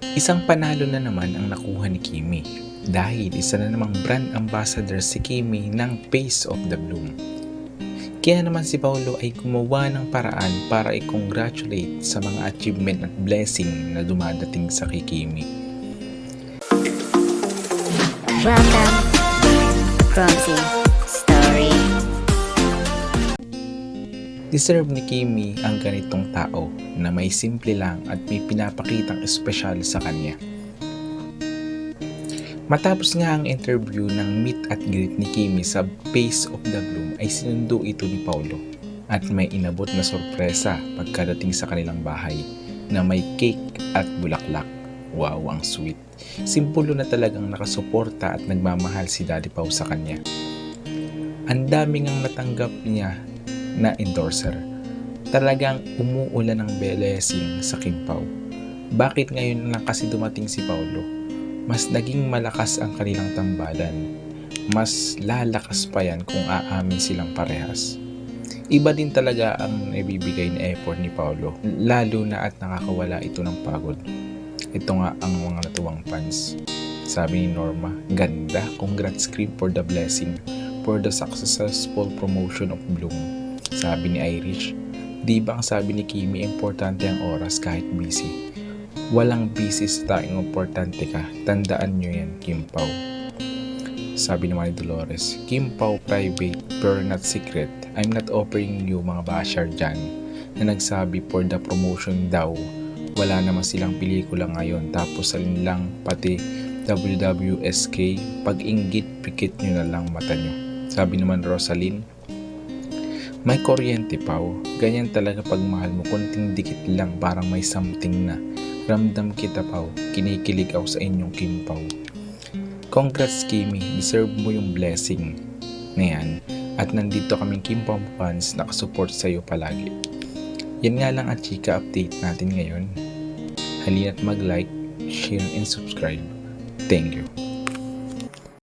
Isang panalo na naman ang nakuha ni Kimi dahil isa na namang brand ambassador si Kimi ng Face of the Bloom. Kaya naman si Paolo ay gumawa ng paraan para i-congratulate sa mga achievement at blessing na dumadating sa kay Kimi. Welcome, Promsi Deserve ni Kimi ang ganitong tao na may simple lang at may pinapakitang espesyal sa kanya. Matapos nga ang interview ng meet at greet ni Kimi sa Face of the Bloom ay sinundo ito ni Paulo at may inabot na sorpresa pagkadating sa kanilang bahay na may cake at bulaklak. Wow, ang sweet. Simpulo na talagang nakasuporta at nagmamahal si Daddy Pau sa kanya. Ang daming ang natanggap niya na endorser. Talagang umuulan ng blessing sa Kim Pao. Bakit ngayon lang kasi dumating si Paulo? Mas naging malakas ang kanilang tambalan. Mas lalakas pa yan kung aamin silang parehas. Iba din talaga ang naibibigay na effort ni Paulo, lalo na at nakakawala ito ng pagod. Ito nga ang mga natuwang fans. Sabi ni Norma, ganda, congrats Cream for the blessing, for the successful promotion of Bloom. Sabi ni Irish, di ba ang sabi ni Kimi, importante ang oras kahit busy. Walang busy sa taong importante ka. Tandaan nyo yan, Kim Pao. Sabi naman ni Dolores, Kim Pao private pero not secret. I'm not offering you mga bashar dyan na nagsabi for the promotion daw. Wala naman silang pelikula ngayon tapos salin lang pati WWSK pag inggit pikit nyo na lang mata nyo. Sabi naman Rosalyn, may kuryente pao. Ganyan talaga pag mahal mo, konting dikit lang parang may something na. Ramdam kita pao, kinikilig ako sa inyong Kim Pao. Congrats Kimi, deserve mo yung blessing na yan. At nandito kaming Kim Pao fans nakasupport sa iyo palagi. Yan nga lang ang chika update natin ngayon. Halina't mag-like, share, and subscribe. Thank you.